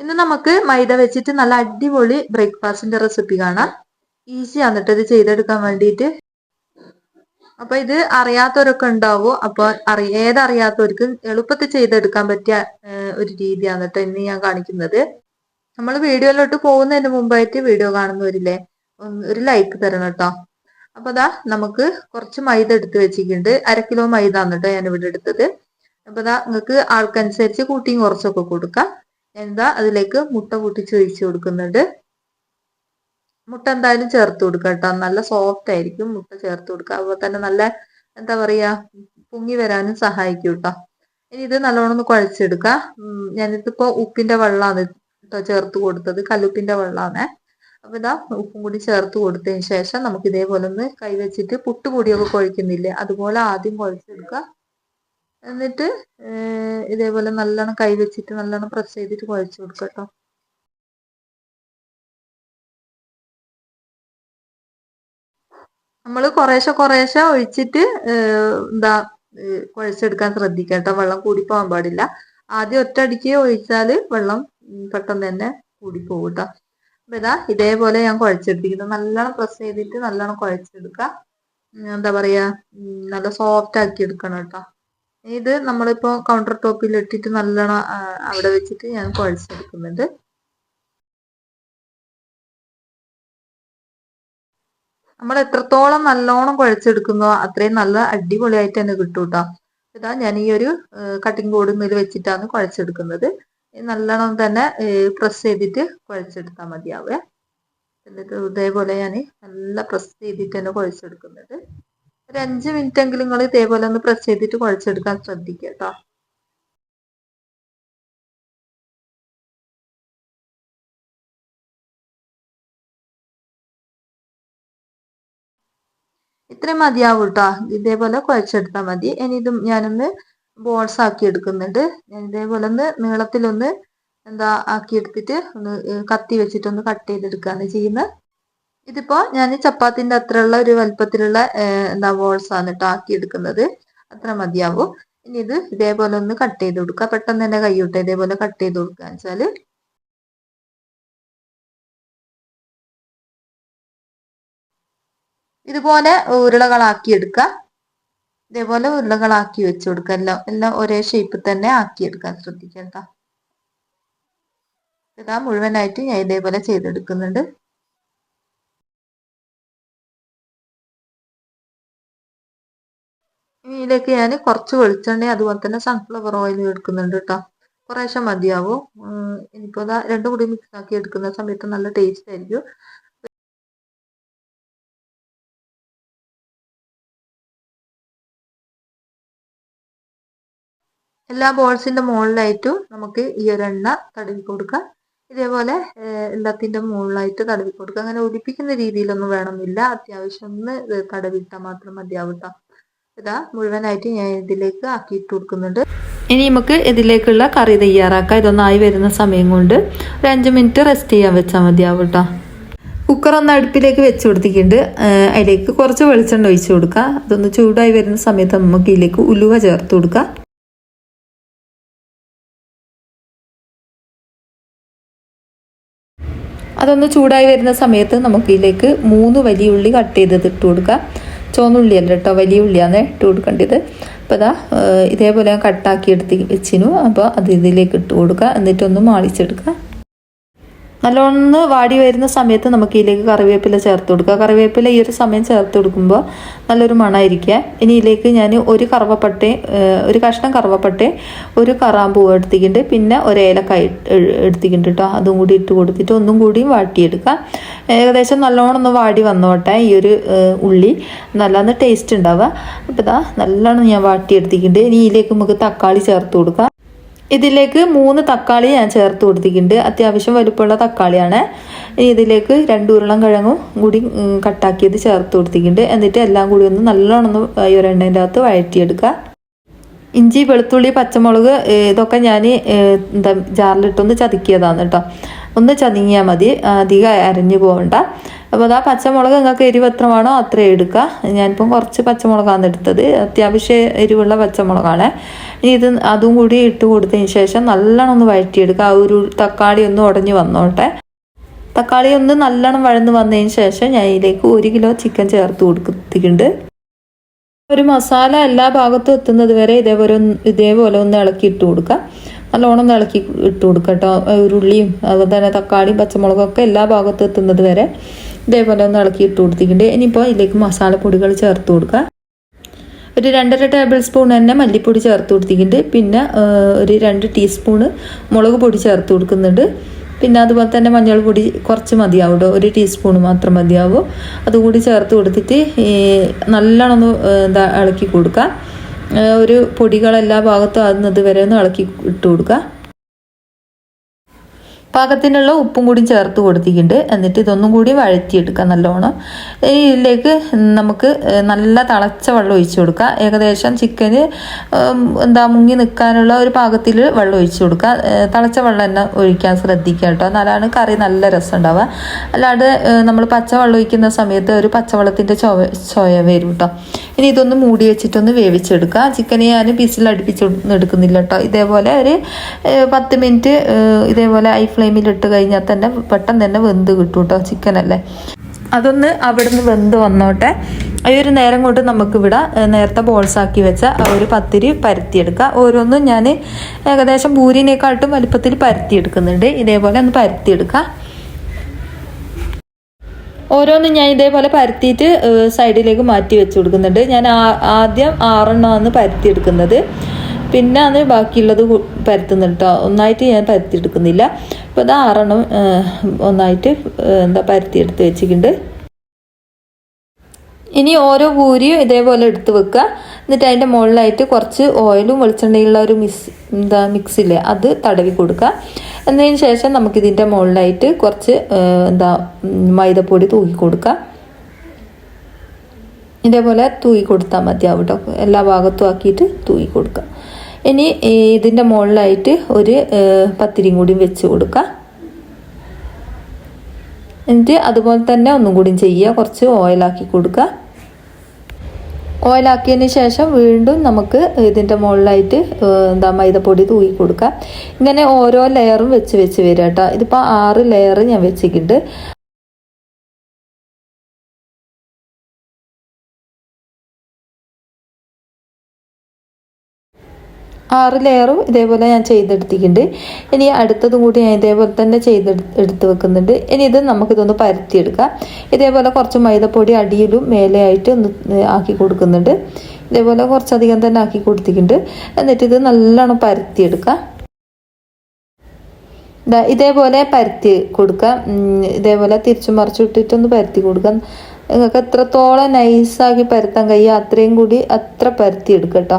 ഇന്ന് നമുക്ക് മൈദ വെച്ചിട്ട് നല്ല അടിപൊളി ബ്രേക്ക്ഫാസ്റ്റിന്റെ റെസിപ്പി കാണാം. ഈസി ആന്നിട്ട് ഇത് ചെയ്തെടുക്കാൻ വേണ്ടിയിട്ട് അപ്പൊ ഇത് അറിയാത്തവരൊക്കെ ഉണ്ടാവും? അപ്പൊ അറി ഏതറിയാത്തവർക്ക് എളുപ്പത്തിൽ ചെയ്തെടുക്കാൻ പറ്റിയ ഒരു രീതിയാണ് കേട്ടോ ഇന്ന് ഞാൻ കാണിക്കുന്നത്. നമ്മൾ വീഡിയോയിലോട്ട് പോകുന്നതിന് മുമ്പായിട്ട് വീഡിയോ കാണുന്നവരില്ലേ ഒരു ലൈക്ക് തരണം കേട്ടോ അപ്പൊ അതാ നമുക്ക് കുറച്ച് മൈദ എടുത്ത് വെച്ചിട്ടുണ്ട്. അര കിലോ മൈദ ആണ് കേട്ടോ ഞാൻ ഇവിടെ എടുത്തത്. അപ്പൊ അതാ നിങ്ങൾക്ക് ആൾക്കനുസരിച്ച് കൂട്ടിയും കുറച്ചൊക്കെ കൊടുക്കാം. എന്താ അതിലേക്ക് മുട്ട പൊട്ടിച്ച് ഒഴിച്ചു കൊടുക്കുന്നുണ്ട്. മുട്ട എന്തായാലും ചേർത്ത് കൊടുക്കുക കേട്ടോ. നല്ല സോഫ്റ്റ് ആയിരിക്കും മുട്ട ചേർത്ത് കൊടുക്കുക അതുപോലെ തന്നെ നല്ല എന്താ പറയാ പൊങ്ങി വരാനും സഹായിക്കും കേട്ടോ. ഇനി ഇത് നല്ലോണം ഒന്ന് കുഴച്ചെടുക്കുക ഞാനിതിപ്പോ ഉപ്പിന്റെ വെള്ളമാണ് കേട്ടോ ചേർത്ത് കൊടുത്തത്. കല്ലുപ്പിന്റെ വെള്ളമാണ് അപ്പൊ ഇതാ ഉപ്പും കൂടി ചേർത്ത് കൊടുത്തതിന് ശേഷം നമുക്ക് ഇതേപോലെ ഒന്ന് കൈവച്ചിട്ട് പുട്ടുപൊടിയൊക്കെ കുഴക്കുന്നില്ലേ അതുപോലെ ആദ്യം കുഴച്ചെടുക്കുക എന്നിട്ട് ഇതേപോലെ നല്ലോണം കൈ വെച്ചിട്ട് നല്ലോണം പ്രസ് ചെയ്തിട്ട് കുഴച്ച് കൊടുക്കുക കേട്ടോ നമ്മൾ കുറേശ്ശെ കുറേശ്ശെ ഒഴിച്ചിട്ട് എന്താ കുഴച്ചെടുക്കാൻ ശ്രദ്ധിക്കുക കേട്ടോ വെള്ളം കൂടി പോകാൻ പാടില്ല. ആദ്യം ഒറ്റയടിക്ക് ഒഴിച്ചാൽ വെള്ളം പെട്ടെന്ന് തന്നെ കൂടി പോകും കേട്ടോ അപ്പൊ ഇതാ ഇതേപോലെ ഞാൻ കുഴച്ചെടുത്തിരിക്കുന്നത് നല്ലോണം പ്രസ് ചെയ്തിട്ട് നല്ലോണം കുഴച്ചെടുക്കുക. എന്താ പറയാ നല്ല സോഫ്റ്റ് ആക്കി എടുക്കണം കേട്ടോ ഇത് നമ്മളിപ്പോ കൗണ്ടർ ടോപ്പിൽ ഇട്ടിട്ട് നല്ലോണം അവിടെ വെച്ചിട്ട് ഞാൻ കുഴച്ചെടുക്കുന്നുണ്ട് നമ്മൾ എത്രത്തോളം നല്ലോണം കുഴച്ചെടുക്കുന്നോ അത്രയും നല്ല അടിപൊളിയായിട്ട് തന്നെ കിട്ടും കേട്ടോ ഇതാ ഞാൻ ഈ ഒരു കട്ടിംഗ് ബോർഡ് ഇതിൽ വെച്ചിട്ടാണ് കുഴച്ചെടുക്കുന്നത്. നല്ലോണം തന്നെ പ്രസ് ചെയ്തിട്ട് കുഴച്ചെടുത്താൽ മതിയാവുക. എന്നിട്ട് ഇതേപോലെ ഞാൻ നല്ല പ്രസ് ചെയ്തിട്ട് തന്നെ കുഴച്ചെടുക്കുന്നുണ്ട് ഒരു അഞ്ച് മിനിറ്റ് എങ്കിലും നിങ്ങൾ ഇതേപോലെ ഒന്ന് പ്രസ് ചെയ്തിട്ട് കുഴച്ചെടുക്കാൻ ശ്രദ്ധിക്കുക കേട്ടോ ഇത്രയും മതിയാവും കേട്ടോ ഇതേപോലെ കുഴച്ചെടുത്താൽ മതി. ഇനി ഇതും ഞാനൊന്ന് ബോൾസ് ആക്കി എടുക്കുന്നുണ്ട്. ഞാൻ ഇതേപോലെ ഒന്ന് നീളത്തിലൊന്ന് എന്താ ആക്കി എടുത്തിട്ട് ഒന്ന് കത്തി വെച്ചിട്ടൊന്ന് കട്ട് ചെയ്തെടുക്കുകയാണ് ചെയ്യുന്നത്. ഇതിപ്പോ ഞാൻ ചപ്പാത്തിന്റെ അത്രയുള്ള ഒരു വലുപ്പത്തിലുള്ള എന്താ ബോൾസ് ആണ് കേട്ടോ ആക്കി എടുക്കുന്നത് അത്ര മതിയാവും. ഇനി ഇത് ഇതേപോലെ ഒന്ന് കട്ട് ചെയ്ത് കൊടുക്കുക പെട്ടെന്ന് തന്നെ കൈവിട്ട് ഇതേപോലെ കട്ട് ചെയ്ത് കൊടുക്കുക വെച്ചാൽ. ഇതുപോലെ ഉരുളകളാക്കി എടുക്കുക ഇതേപോലെ ഉരുളകളാക്കി വെച്ച് കൊടുക്കുക എല്ലാം എല്ലാം ഒരേ ഷേപ്പിൽ തന്നെ ആക്കിയെടുക്കാൻ ശ്രദ്ധിക്കുക കേട്ടോ ഇതാ മുഴുവനായിട്ട് ഞാൻ ഇതേപോലെ ചെയ്തെടുക്കുന്നുണ്ട്. ഇതിലേക്ക് ഞാൻ കുറച്ച് വെളിച്ചെണ്ണ അതുപോലെ തന്നെ സൺഫ്ലവർ ഓയിൽ എടുക്കുന്നുണ്ട് കേട്ടോ കുറേശ്ശെ മതിയാവും. ഇനിയിപ്പോൾ ഇനിയിപ്പോ ഇതാ രണ്ടും കൂടി മിക്സ് ആക്കി എടുക്കുന്ന സമയത്ത് നല്ല ടേസ്റ്റ് ആയിരിക്കും. എല്ലാ ബോൾസിന്റെ മുകളിലായിട്ടും നമുക്ക് ഈ ഒരു എണ്ണ തടവി കൊടുക്കാം. ഇതേപോലെ എല്ലാത്തിന്റെ മുകളിലായിട്ട് തടവി കൊടുക്കുക അങ്ങനെ ഒലിപ്പിക്കുന്ന രീതിയിലൊന്നും വേണമെന്നില്ല. അത്യാവശ്യം ഒന്ന് തടവിട്ടാൽ മാത്രം മതിയാവും ട്ടോ. ഇതാ മുഴുവനായിട്ട് ഞാൻ ഇതിലേക്ക് ആക്കിയിട്ട് കൊടുക്കുന്നുണ്ട്. ഇനി നമുക്ക് ഇതിലേക്കുള്ള കറി തയ്യാറാക്കാം. ഇതൊന്നായി വരുന്ന സമയം കൊണ്ട് ഒരു അഞ്ച് മിനിറ്റ് റെസ്റ്റ് ചെയ്യാൻ വെച്ചാൽ മതിയാവും കേട്ടോ കുക്കർ ഒന്ന് അടുപ്പിലേക്ക് വെച്ച് കൊടുത്തിട്ടുണ്ട്. അതിലേക്ക് കുറച്ച് വെളിച്ചെണ്ണ ഒഴിച്ച് കൊടുക്കുക. അതൊന്ന് ചൂടായി വരുന്ന സമയത്ത് നമുക്ക് ഇതിലേക്ക് ഉലുവ ചേർത്ത് കൊടുക്കുക. അതൊന്ന് ചൂടായി വരുന്ന സമയത്ത് നമുക്ക് ഇതിലേക്ക് മൂന്ന് വലിയ ഉള്ളി കട്ട് ചെയ്തത് ഇട്ട് കൊടുക്കുക. ചുവന്നുള്ളി അല്ല കേട്ടോ വലിയ ഉള്ളിയാണ് ഇട്ട് കൊടുക്കേണ്ടത്. അപ്പോൾ അതാ ഇതേപോലെ കട്ടാക്കി എടുത്ത് വെച്ചിനു. അപ്പോൾ അത് ഇതിലേക്ക് ഇട്ട് കൊടുക്കുക. എന്നിട്ടൊന്ന് മാളിച്ചെടുക്കുക. നല്ലോണം വാടി വരുന്ന സമയത്ത് നമുക്ക് ഇതിലേക്ക് കറിവേപ്പില ചേർത്ത് കൊടുക്കുക. കറിവേപ്പില ഈ ഒരു സമയം ചേർത്ത് കൊടുക്കുമ്പോൾ നല്ലൊരു മണമായിരിക്കുക. ഇനി ഇതിലേക്ക് ഞാൻ ഒരു കറുവപ്പട്ട ഒരു കഷ്ണം കറുവപ്പട്ട ഒരു കറാമ്പൂവ് എടുത്തിട്ടുണ്ട്. പിന്നെ ഒരു ഏലക്കായ എടുത്തിട്ടുണ്ട് കേട്ടോ. അതും കൂടി ഇട്ട് കൊടുത്തിട്ട് ഒന്നും കൂടിയും വാട്ടിയെടുക്കുക. ഏകദേശം നല്ലോണം ഒന്ന് വാടി വന്നോട്ടെ ഈ ഒരു ഉള്ളി. നല്ലൊന്ന് ടേസ്റ്റ് ഉണ്ടാവുക. അപ്പോൾ ഇതാ നല്ലോണം ഞാൻ വാട്ടിയെടുത്തിട്ടുണ്ട്. ഇനി ഇതിലേക്ക് നമുക്ക് തക്കാളി ചേർത്ത് കൊടുക്കുക ഇതിലേക്ക് മൂന്ന് തക്കാളി ഞാൻ ചേർത്ത് കൊടുത്തിട്ടുണ്ട്. അത്യാവശ്യം വലുപ്പമുള്ള തക്കാളിയാണ്. ഇനി ഇതിലേക്ക് രണ്ട് ഉരുളം കിഴങ്ങും കൂടി കട്ടാക്കിയത് ചേർത്ത് കൊടുത്തിട്ടുണ്ട്. എന്നിട്ട് എല്ലാം കൂടി ഒന്ന് നല്ലോണം ഒന്ന് ഈ ഒരു എണ്ണേന്റെ അകത്ത് വഴറ്റിയെടുക്കുക. ഇഞ്ചി വെളുത്തുള്ളി പച്ചമുളക് ഇതൊക്കെ ഞാൻ എന്താ ജാറിലിട്ടൊന്ന് ചതുക്കിയതാണ് കേട്ടോ. ഒന്ന് ചതുങ്ങിയാൽ മതി. അധികം അരഞ്ഞു പോകണ്ട അപ്പോൾ അതാ പച്ചമുളക് നിങ്ങൾക്ക് എരിവ് എത്ര വേണോ അത്രയും എടുക്കുക ഞാനിപ്പം കുറച്ച് പച്ചമുളകാണ് എടുത്തത്. അത്യാവശ്യം എരിവുള്ള പച്ചമുളകാണ്. ഇനി ഇത് അതും കൂടി ഇട്ട് കൊടുത്തതിന് ശേഷം നല്ലോണം ഒന്ന് വഴറ്റിയെടുക്കുക ആ ഒരു തക്കാളി ഒന്ന് ഉടഞ്ഞു വന്നോട്ടെ. തക്കാളി ഒന്ന് നല്ലോണം വഴന്ന് വന്നതിന് ശേഷം ഞാൻ ഇതിലേക്ക് ഒരു കിലോ ചിക്കൻ ചേർത്ത് കൊടുത്തിട്ടുണ്ട്. ഒരു മസാല എല്ലാ ഭാഗത്തും എത്തുന്നത് വരെ ഇതേപോലെ ഇതേപോലെ ഒന്ന് ഇളക്കി ഇട്ട് കൊടുക്കുക നല്ലോണം ഇളക്കി ഇട്ട് കൊടുക്കുക കേട്ടോ. ഉരുളിയും അതുപോലെ തന്നെ തക്കാളിയും പച്ചമുളകും ഒക്കെ എല്ലാ ഭാഗത്തും എത്തുന്നത് വരെ. ഇതേപോലെ ഒന്ന് ഇളക്കി ഇട്ട് കൊടുത്തിട്ടുണ്ട്. ഇനിയിപ്പോൾ ഇതിലേക്ക് മസാലപ്പൊടികൾ ചേർത്ത് കൊടുക്കുക. ഒരു രണ്ടര ടേബിൾ സ്പൂൺ തന്നെ മല്ലിപ്പൊടി ചേർത്ത് കൊടുത്തിട്ടുണ്ട്. പിന്നെ ഒരു രണ്ട് ടീസ്പൂണ് മുളക് പൊടി ചേർത്ത് കൊടുക്കുന്നുണ്ട്. പിന്നെ അതുപോലെ തന്നെ മഞ്ഞൾ പൊടി കുറച്ച് മതിയാവും ഒരു ടീസ്പൂൺ മാത്രം മതിയാവും. അതുകൂടി ചേർത്ത് കൊടുത്തിട്ട് നല്ലോണം ഒന്ന് എന്താ ഇളക്കി കൊടുക്കുക. ഒരു പൊടികളെല്ലാ ഭാഗത്തും ആകുന്നത് വരെ ഒന്ന് ഇളക്കി ഇട്ട് കൊടുക്കുക. പാകത്തിനുള്ള ഉപ്പും കൂടി ചേർത്ത് കൊടുത്തിട്ടുണ്ട്. എന്നിട്ട് ഇതൊന്നും കൂടി വഴറ്റിയെടുക്കാം നല്ലോണം. ഇതിലേക്ക് നമുക്ക് നല്ല തിളച്ച വെള്ളം ഒഴിച്ചു കൊടുക്കുക ഏകദേശം ചിക്കന് എന്താ മുങ്ങി നിൽക്കാനുള്ള ഒരു പാകത്തിൽ വെള്ളം ഒഴിച്ചു കൊടുക്കുക തിളച്ച വെള്ളം തന്നെ ഒഴിക്കാൻ ശ്രദ്ധിക്കുക കേട്ടോ. എന്നാലാണ് കറി നല്ല രസം ഉണ്ടാവുക. അല്ലാണ്ട് നമ്മൾ പച്ചവെള്ളം ഒഴിക്കുന്ന സമയത്ത് ഒരു പച്ചവെള്ളത്തിന്റെ ചൊവ ചൊയ വരും കേട്ടോ. ഇനി ഇതൊന്ന് മൂടി വെച്ചിട്ടൊന്ന് വേവിച്ചെടുക്കുക. ചിക്കനെ ഞാൻ പീസിൽ എടുക്കുന്നില്ല കേട്ടോ. ഇതേപോലെ ഒരു പത്ത് മിനിറ്റ് ഇതേപോലെ ഐ ഫ്ലെയിമിൽ ഇട്ട് കഴിഞ്ഞാൽ തന്നെ പെട്ടെന്ന് തന്നെ വെന്ത് കിട്ടും കേട്ടോ ചിക്കനല്ലേ അതൊന്ന് അവിടുന്ന് വെന്ത് വന്നോട്ടെ. ഈ ഒരു നേരം കൊണ്ട് നമുക്കിവിടെ നേരത്തെ ബോൾസാക്കി വെച്ച ഒരു പത്തിരി പരത്തിയെടുക്കുക ഓരോന്നും ഞാൻ ഏകദേശം പൂരിനേക്കാട്ടും വലുപ്പത്തിൽ പരത്തിയെടുക്കുന്നുണ്ട്. ഇതേപോലെ ഒന്ന് പരത്തിയെടുക്കുക ഓരോന്നും ഞാൻ ഇതേപോലെ പരത്തിയിട്ട് സൈഡിലേക്ക് മാറ്റി വെച്ച് കൊടുക്കുന്നുണ്ട്. ഞാൻ ആദ്യം ആറെണ്ണമാണ് പരത്തിയെടുക്കുന്നത്. പിന്നെ ആണ് ബാക്കിയുള്ളത് പരത്തുന്നുണ്ട് കേട്ടോ ഒന്നായിട്ട് ഞാൻ പരത്തിയെടുക്കുന്നില്ല. അപ്പോൾ ഇത് ആറെണ്ണം ഒന്നായിട്ട് എന്താ പരത്തിയെടുത്ത് വെച്ചിട്ടുണ്ട്. ഇനി ഓരോ പൂരിയും ഇതേപോലെ എടുത്ത് വെക്കുക. എന്നിട്ട് അതിന്റെ മുകളിലായിട്ട് കുറച്ച് ഓയിലും വെളിച്ചെണ്ണയുള്ള ഒരു മിക്സ് എന്താ മിക്സില്ലേ അത് തടവി കൊടുക്കുക. എന്നതിന് ശേഷം നമുക്കിതിന്റെ മുകളിലായിട്ട് കുറച്ച് എന്താ മൈദപ്പൊടി തൂക്കി കൊടുക്കുക. ഇതേപോലെ തൂക്കി കൊടുത്താൽ മതിയാവും കേട്ടോ. എല്ലാ ഭാഗത്തും ആക്കിയിട്ട് തൂക്കി കൊടുക്കുക. ഇനി ഇതിന്റെ മുകളിലായിട്ട് ഒരു പത്തിരിയും കൂടി വെച്ച് കൊടുക്കുക എന്നിട്ട് അതുപോലെ തന്നെ ഒന്നും കൂടി ചെയ്യുക. കുറച്ച് ഓയിലാക്കി കൊടുക്കുക ഓയിലാക്കിയതിന് ശേഷം വീണ്ടും നമുക്ക് ഇതിന്റെ മുകളിലായിട്ട് എന്താ മൈദപ്പൊടി തൂക്കി കൊടുക്കുക ഇങ്ങനെ ഓരോ ലെയറും വെച്ച് വെച്ച് വരിക കേട്ടോ. ഇതിപ്പോൾ ആറ് ലെയർ ഞാൻ വെച്ചിട്ടുണ്ട്. ആറ് ലെയറും ഇതേപോലെ ഞാൻ ചെയ്തെടുത്തിട്ടുണ്ട്. ഇനി അടുത്തതും കൂടി ഞാൻ ഇതേപോലെ തന്നെ ചെയ്ത് എടുത്ത് വെക്കുന്നുണ്ട്. ഇനി ഇത് നമുക്കിതൊന്ന് പരത്തിയെടുക്കാം. ഇതേപോലെ കുറച്ച് മൈദപ്പൊടി അടിയിലും മേലെയായിട്ട് ഒന്ന് ആക്കി കൊടുക്കുന്നുണ്ട്. ഇതേപോലെ കുറച്ചധികം തന്നെ ആക്കി കൊടുത്തിട്ടുണ്ട്. എന്നിട്ട് ഇത് നല്ലോണം പരത്തിയെടുക്കാം. ഇതേപോലെ പരത്തി കൊടുക്കുക ഇതേപോലെ തിരിച്ചു മറിച്ചു ഇട്ടിട്ടൊന്ന് പരത്തി കൊടുക്കുക നിങ്ങൾക്ക് എത്രത്തോളം നൈസാക്കി പരത്താൻ കഴിയുക അത്രയും കൂടി അത്ര പരത്തി എടുക്കട്ടോ കേട്ടോ.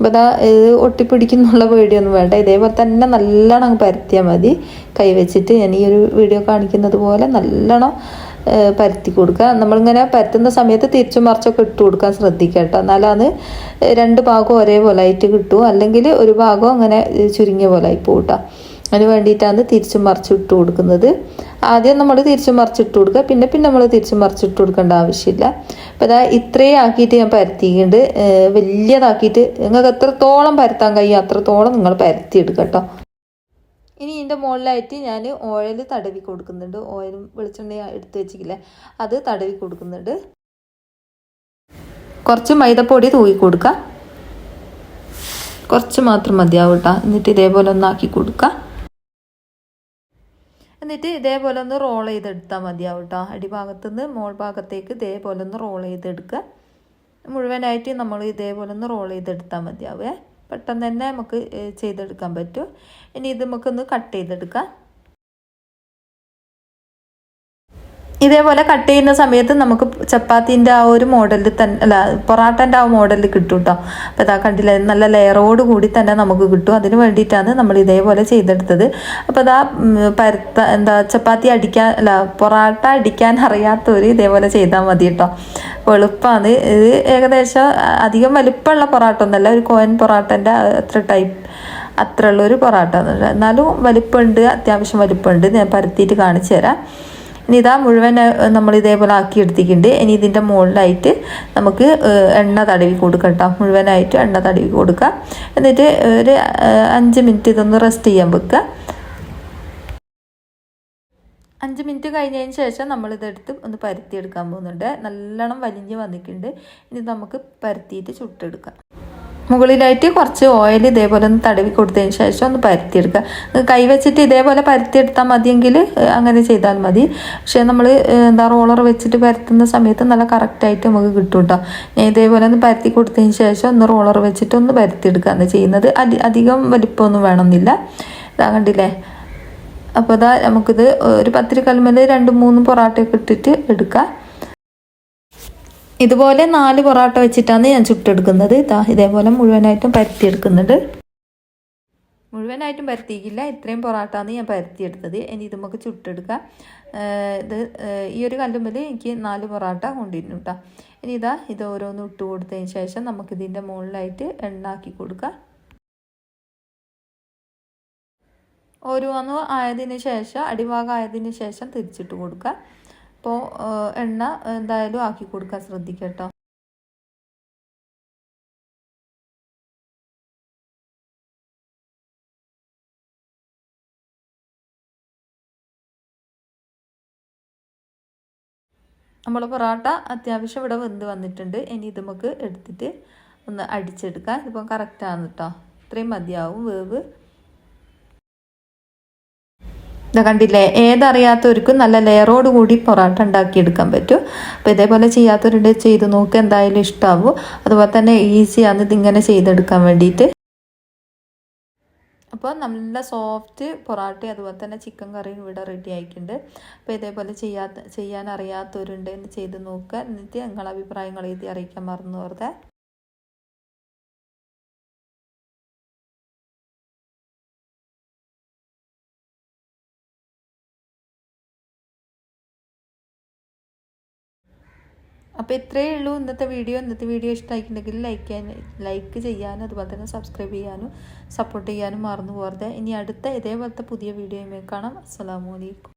അപ്പോൾ ഇതാ ഇത് ഒട്ടിപ്പിടിക്കുന്നുള്ള പേടിയൊന്നും വേണ്ട. ഇതേപോലെ തന്നെ നല്ലോണം അങ്ങ് പരത്തിയാൽ മതി. കൈവച്ചിട്ട് ഞാൻ ഈ ഒരു വീഡിയോ കാണിക്കുന്നത് പോലെ നല്ലോണം പരത്തി കൊടുക്കുക. നമ്മളിങ്ങനെ പരത്തുന്ന സമയത്ത് തിരിച്ചും മറിച്ചൊക്കെ ഇട്ട് കൊടുക്കാൻ ശ്രദ്ധിക്കുക കേട്ടോ. എന്നാലത് രണ്ട് ഭാഗവും ഒരേപോലെ ആയിട്ട് കിട്ടും. അല്ലെങ്കിൽ ഒരു ഭാഗം അങ്ങനെ ചുരുങ്ങിയ പോലെ ആയി പോകും കേട്ടോ. അതിന് വേണ്ടിയിട്ടാണ് തിരിച്ചും മറിച്ചിട്ട് കൊടുക്കുന്നത്. ആദ്യം നമ്മൾ തിരിച്ചും മറിച്ചിട്ട് കൊടുക്കുക. പിന്നെ പിന്നെ നമ്മൾ തിരിച്ചും മറിച്ചിട്ട് കൊടുക്കേണ്ട ആവശ്യമില്ല. അപ്പം അതാ ഇത്രയും ആക്കിയിട്ട് ഞാൻ പരത്തിയിട്ടുണ്ട്. വലിയതാക്കിയിട്ട് നിങ്ങൾക്ക് എത്രത്തോളം പരത്താൻ കഴിയും അത്രത്തോളം നിങ്ങൾ പരത്തിയെടുക്കുക കേട്ടോ. ഇനി ഇതിന്റെ മുകളിലായിട്ട് ഞാൻ ഓയിൽ തടവി കൊടുക്കുന്നുണ്ട്. ഓയിലും വെളിച്ചെണ്ണ എടുത്ത് വെച്ചിട്ടില്ലേ അത് തടവി കൊടുക്കുന്നുണ്ട്. കുറച്ച് മൈദപ്പൊടി തൂക്കി കൊടുക്കുക. കുറച്ച് മാത്രം മതിയാവും കേട്ടോ. എന്നിട്ട് ഇതേപോലെ ഒന്നാക്കി കൊടുക്കുക. എന്നിട്ട് ഇതേപോലെ ഒന്ന് റോൾ ചെയ്തെടുത്താൽ മതിയാവും കേട്ടോ അടിഭാഗത്തു നിന്ന് മോൾ ഭാഗത്തേക്ക് ഇതേപോലെ ഒന്ന് റോൾ ചെയ്തെടുക്കുക. മുഴുവനായിട്ട് നമ്മൾ ഇതേപോലെ ഒന്ന് റോൾ ചെയ്തെടുത്താൽ മതിയാവേ. പെട്ടെന്ന് തന്നെ നമുക്ക് ചെയ്തെടുക്കാൻ പറ്റും. ഇനി ഇത് നമുക്കൊന്ന് കട്ട് ചെയ്തെടുക്കാം. ഇതേപോലെ കട്ട് ചെയ്യുന്ന സമയത്ത് നമുക്ക് ചപ്പാത്തിന്റെ ആ ഒരു മോഡലിൽ തന്നെ അല്ല പൊറാട്ടന്റെ ആ മോഡലിൽ കിട്ടും കേട്ടോ അപ്പോൾ ഇതാ കണ്ടില്ല നല്ല ലെയറോട് കൂടി തന്നെ നമുക്ക് കിട്ടും. അതിന് വേണ്ടിയിട്ടാണ് നമ്മൾ ഇതേപോലെ ചെയ്തെടുത്തത്. അപ്പോൾ ഇതാ പരത്ത എന്താ ചപ്പാത്തി അടിക്കാൻ അല്ല പൊറാട്ട അടിക്കാൻ അറിയാത്തവർ ഇതേപോലെ ചെയ്താൽ മതി കേട്ടോ എളുപ്പമാണ് ഇത് ഏകദേശം അധികം വലിപ്പമുള്ള പൊറാട്ട ഒന്നല്ല ഒരു കോയൻ പൊറാട്ടന്റെ അത്ര ടൈപ്പ് അത്ര ഉള്ളൊരു പൊറാട്ട. എന്നാലും വലിപ്പമുണ്ട് അത്യാവശ്യം വലിപ്പമുണ്ട്. ഞാൻ പരത്തിയിട്ട് കാണിച്ചു തരാം. ഇനി ഇതാ മുഴുവൻ നമ്മൾ ഇതേപോലെ ആക്കി എടുത്തിട്ടുണ്ട്. ഇനി ഇതിന്റെ മുകളിലായിട്ട് നമുക്ക് എണ്ണ തടവി കൊടുക്കാം കേട്ടോ. മുഴുവനായിട്ട് എണ്ണ തടവി കൊടുക്കുക. എന്നിട്ട് ഒരു അഞ്ച് മിനിറ്റ് ഇതൊന്ന് റെസ്റ്റ് ചെയ്യാൻ വെക്കുക. അഞ്ച് മിനിറ്റ് കഴിഞ്ഞതിന് ശേഷം നമ്മളിതെടുത്ത് ഒന്ന് പരത്തിയെടുക്കാൻ പോകുന്നുണ്ട്. നല്ലോണം വലിഞ്ഞ് വന്നിട്ടുണ്ട്. ഇനി നമുക്ക് പരത്തിയിട്ട് ചുട്ടെടുക്കാം. മുകളിലായിട്ട് കുറച്ച് ഓയിൽ ഇതേപോലെ ഒന്ന് തടവി കൊടുത്തതിന് ശേഷം ഒന്ന് പരത്തിയെടുക്കുക. കൈ വെച്ചിട്ട് ഇതേപോലെ പരത്തിയെടുത്താൽ മതിയെങ്കിൽ അങ്ങനെ ചെയ്താൽ മതി. പക്ഷേ നമ്മൾ എന്താ റോളർ വെച്ചിട്ട് പരത്തുന്ന സമയത്ത് നല്ല കറക്റ്റായിട്ട് നമുക്ക് കിട്ടും കേട്ടോ. ഞാൻ ഇതേപോലെ ഒന്ന് പരത്തി കൊടുത്തതിന് ശേഷം ഒന്ന് റോളർ വെച്ചിട്ട് ഒന്ന് പരത്തിയെടുക്കുകയാണ് ചെയ്യുന്നത്? അധി- അധികം വലിപ്പമൊന്നും വേണമെന്നില്ല. ഇതാ കണ്ടില്ലേ? അപ്പോൾ ഇതാ നമുക്കിത് ഒരു പത്തിരി കൽമൽ രണ്ട് മൂന്ന് പൊറാട്ടയൊക്കെ ഇട്ടിട്ട് എടുക്കാം ഇതുപോലെ നാല് പൊറാട്ട വെച്ചിട്ടാണ് ഞാൻ ചുട്ടെടുക്കുന്നത്. ഇതാ ഇതേപോലെ മുഴുവനായിട്ടും പരത്തിയെടുക്കുന്നുണ്ട് മുഴുവനായിട്ടും പരത്തിയിക്കില്ല ഇത്രയും പൊറാട്ടാന്ന് ഞാൻ പരത്തിയെടുത്തത്. ഇനി ഇത് നമുക്ക് ചുട്ടെടുക്കാം ഇത് ഈ ഒരു കല്ലുമ്പിൽ എനിക്ക് നാല് പൊറാട്ട കൊണ്ടിരുന്നു കേട്ടോ. ഇനി ഇതാ ഇത് ഓരോന്ന് ഇട്ട് കൊടുത്തതിന് ശേഷം നമുക്കിതിന്റെ മുകളിലായിട്ട് എണ്ണാക്കി കൊടുക്കാം. ഓരോന്ന് ആയതിനു ശേഷം അടിഭാഗം ആയതിനു ശേഷം തിരിച്ചിട്ട് കൊടുക്കുക അപ്പോൾ എണ്ണ എന്തായാലും ആക്കി കൊടുക്കാൻ ശ്രദ്ധിക്കട്ടോ. കേട്ടോ നമ്മൾ പൊറോട്ട അത്യാവശ്യം ഇവിടെ വെന്ത് വന്നിട്ടുണ്ട്. ഇനി ഇത് നമുക്ക് എടുത്തിട്ട് ഒന്ന് അടിച്ചെടുക്കാം. ഇതിപ്പം കറക്റ്റാണ് കേട്ടോ ഇത്രയും മതിയാവും വേവ്. ഇതാ കണ്ടില്ലേ? ഏതറിയാത്തവർക്കും നല്ല ലെയറോട് കൂടി പൊറാട്ട ഉണ്ടാക്കിയെടുക്കാൻ പറ്റും. അപ്പോൾ ഇതേപോലെ ചെയ്യാത്തവരുടെ ചെയ്ത് നോക്ക് എന്തായാലും ഇഷ്ടമാവും അതുപോലെ തന്നെ ഈസിയാണ് ഇതിങ്ങനെ ചെയ്തെടുക്കാൻ വേണ്ടിയിട്ട്. അപ്പോൾ നല്ല സോഫ്റ്റ് പൊറാട്ട അതുപോലെ തന്നെ ചിക്കൻ കറിയും ഇവിടെ റെഡി ആയിട്ടുണ്ട്. അപ്പോൾ ഇതേപോലെ ചെയ്യാത്ത ചെയ്യാൻ അറിയാത്തവരുണ്ട് എന്ന് ചെയ്ത് നോക്കുക എന്നിട്ട് നിങ്ങളെ അഭിപ്രായങ്ങൾ എഴുതി അറിയിക്കാൻ മറന്നു വെറുതെ അപ്പോൾ ഇത്രയേ ഉള്ളൂ ഇന്നത്തെ വീഡിയോ. ഇന്നത്തെ വീഡിയോ ഇഷ്ടമായിട്ടുണ്ടെങ്കിൽ ലൈക്ക് ചെയ്യാൻ ലൈക്ക് ചെയ്യാനും അതുപോലെ തന്നെ സബ്സ്ക്രൈബ് ചെയ്യാനും സപ്പോർട്ട് ചെയ്യാനും മറന്നു പോകരുത്. ഇനി അടുത്ത ഇതേപോലത്തെ പുതിയ വീഡിയോയുമായി കാണാം. അസ്സലാമു അലൈക്കും.